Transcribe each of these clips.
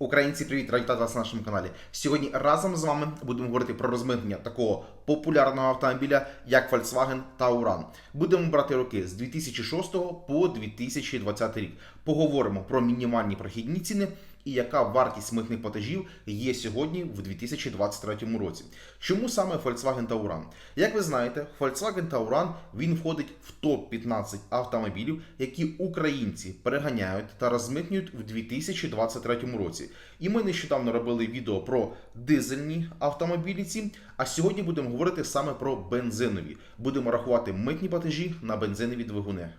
Українці, привіт, раді вас на нашому каналі. Сьогодні разом з вами будемо говорити про розмитнення такого популярного автомобіля, як Volkswagen Tauran. Будемо брати роки з 2006 по 2020 рік. Поговоримо про мінімальні прохідні ціни і яка вартість митних платежів є сьогодні в 2023 році. Чому саме Volkswagen Tauran? Як ви знаєте, Volkswagen Tauran він входить в топ 15 автомобілів, які українці переганяють та розмитнюють в 2023 році. І ми нещодавно робили відео про дизельні автомобілі ці. А сьогодні будемо говорити саме про бензинові. Будемо рахувати митні платежі на бензинові двигуни.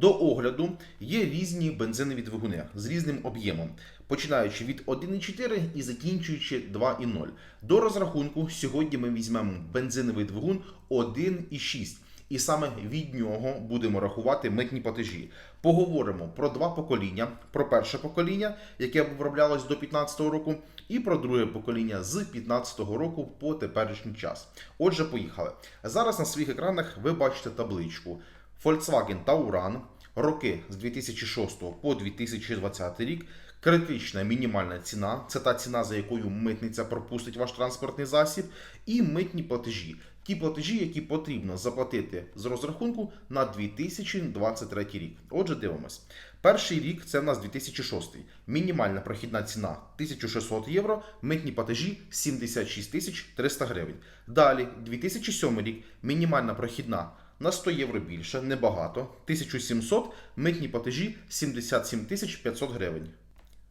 До огляду є різні бензинові двигуни з різним об'ємом, починаючи від 1,4 і закінчуючи 2,0. До розрахунку сьогодні ми візьмемо бензиновий двигун 1,6. І саме від нього будемо рахувати митні платежі. Поговоримо про два покоління: про перше покоління, яке вироблялось до 2015 року, і про друге покоління з 2015 року по теперішній час. Отже, поїхали. Зараз на своїх екранах ви бачите табличку Volkswagen Tauran, роки з 2006 по 2020 рік. Критична мінімальна ціна це та ціна, за якою митниця пропустить ваш транспортний засіб, і митні платежі. Ті платежі, які потрібно заплатити з розрахунку на 2023 рік. Отже, дивимось. Перший рік це в нас 2006. Мінімальна прохідна ціна 1600 євро, митні платежі 76 300 гривень. Далі, 2007 рік, мінімальна прохідна на 100 євро більше, небагато, 1700, митні платежі 77 500 гривень.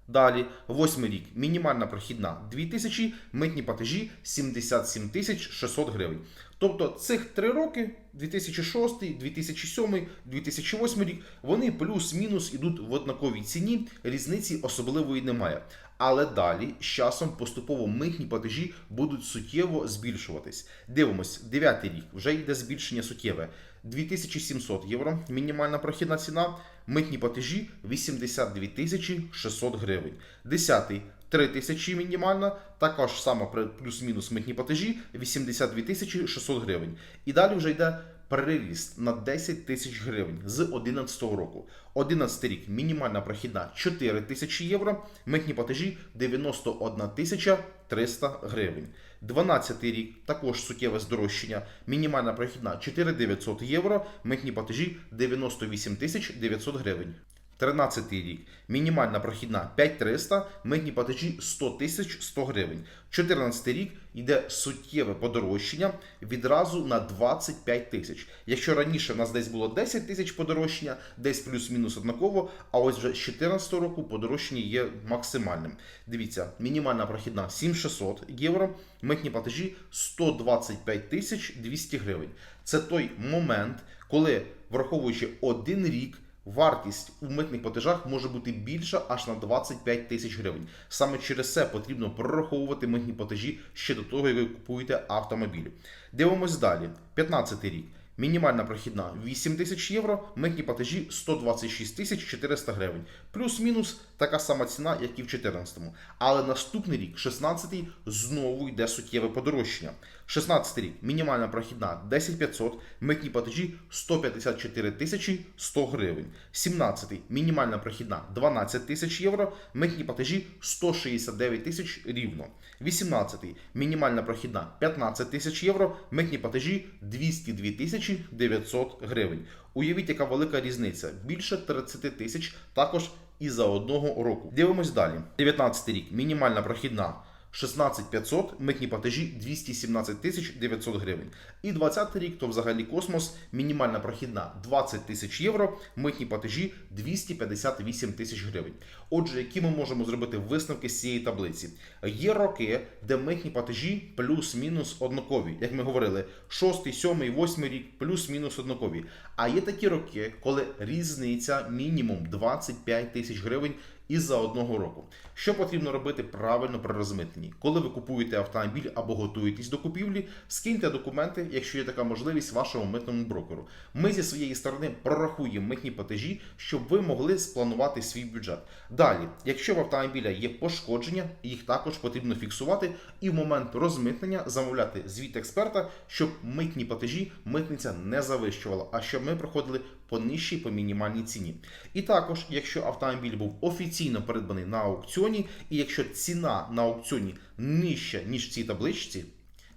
Далі, восьмий рік, мінімальна прохідна 2000, митні платежі 77 600 гривень. Тобто цих три роки, 2006, 2007, 2008 рік, вони плюс-мінус ідуть в однаковій ціні, різниці особливої немає. Але далі з часом поступово митні платежі будуть суттєво збільшуватись. Дивимось, дев'ятий рік вже йде збільшення суттєве. 2700 євро, мінімальна прохідна ціна, митні платежі 82 600 гривень. Десятий 3 тисячі мінімальна, також сама плюс-мінус митні платежі 82 тисячі 600 гривень. І далі вже йде переріст на 10 тисяч гривень з 2011 року. 11 рік мінімальна прохідна 4 тисячі євро, митні платежі 91 тисяча 300 гривень. 12 рік також суттєве здорожчання, мінімальна прохідна 4900 євро, митні платежі 98 тисяч 900 гривень. 13 рік. Мінімальна прохідна 5300, митні платежі 100 тисяч 100 гривень. 14 рік йде суттєве подорожчання відразу на 25 тисяч. Якщо раніше в нас десь було 10 тисяч подорожчання, десь плюс-мінус однаково, а ось вже з 14 року подорожчання є максимальним. Дивіться, мінімальна прохідна 7600 євро, митні платежі 125 тисяч 200 гривень. Це той момент, коли, враховуючи один рік, Вартість у митних платежах може бути більша аж на 25 тисяч гривень. Саме через це потрібно прораховувати митні платежі ще до того, як ви купуєте автомобіль. Дивимось далі. 15 рік. Мінімальна прохідна 8 тисяч євро, митні платежі 126 тисяч 400 гривень. Плюс-мінус така сама ціна, як і в 14-му. Але наступний рік, 16-й, знову йде суттєве подорожчання. 16 рік, мінімальна прохідна 10 500, митні платежі 154 тисячі 100 гривень. 17-й, мінімальна прохідна 12 тисяч євро, митні платежі 169 тисяч рівно. 18-й, мінімальна прохідна 15 тисяч євро, митні платежі 202 тисячі 900 гривень. Уявіть, яка велика різниця. Більше 30 тисяч також і за одного року. Дивимось далі. 19 рік, мінімальна прохідна 16 500, митні платежі 217 тисяч 900 гривень. І 20 рік, то взагалі космос, мінімальна прохідна 20 тисяч євро, митні платежі 258 тисяч гривень. Отже, які ми можемо зробити висновки з цієї таблиці? Є роки, де митні платежі плюс-мінус однакові, як ми говорили, 6, 7, 8 рік плюс-мінус однакові. А є такі роки, коли різниця мінімум 25 тисяч гривень із-за одного року. Що потрібно робити правильно при розмитненні? Коли ви купуєте автомобіль або готуєтесь до купівлі, скиньте документи, якщо є така можливість, вашому митному брокеру. Ми зі своєї сторони прорахуємо митні платежі, щоб ви могли спланувати свій бюджет. Далі, якщо в автомобіля є пошкодження, їх також потрібно фіксувати і в момент розмитнення замовляти звіт експерта, щоб митні платежі митниця не завищувала, а щоб ми проходили по нижчій, по мінімальній ціні. І також, якщо автомобіль був офіційно придбаний на аукціоні, і якщо ціна на аукціоні нижча, ніж в цій табличці,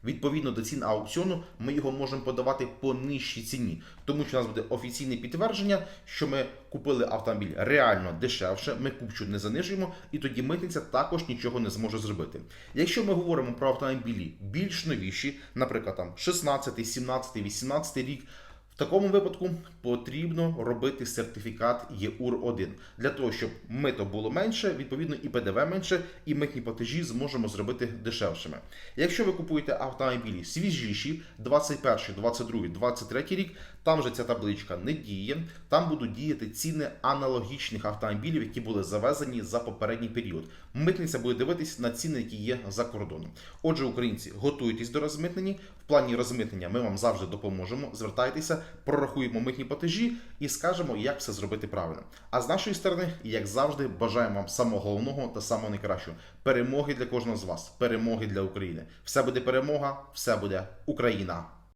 Відповідно до цін аукціону, ми його можемо подавати по нижчій ціні, тому що у нас буде офіційне підтвердження, що ми купили автомобіль реально дешевше, ми купчу не занижуємо, і тоді митниця також нічого не зможе зробити. Якщо ми говоримо про автомобілі більш новіші, наприклад, там 16, 17, 18 рік. Такому випадку потрібно робити сертифікат ЄУР-1 для того, щоб мито було менше, відповідно і ПДВ менше, і митні платежі зможемо зробити дешевшими. Якщо ви купуєте автомобілі свіжіші, 21, 22, 23 рік, там же ця табличка не діє. Там будуть діяти ціни аналогічних автомобілів, які були завезені за попередній період. Митниця буде дивитись на ціни, які є за кордоном. Отже, українці, готуйтесь до розмитнення. В плані розмитнення ми вам завжди допоможемо. Звертайтеся, прорахуємо митні платежі і скажемо, як все зробити правильно. А з нашої сторони, як завжди, бажаємо вам самого головного та самого найкращого перемоги для кожного з вас, перемоги для України. Все буде перемога, все буде Україна.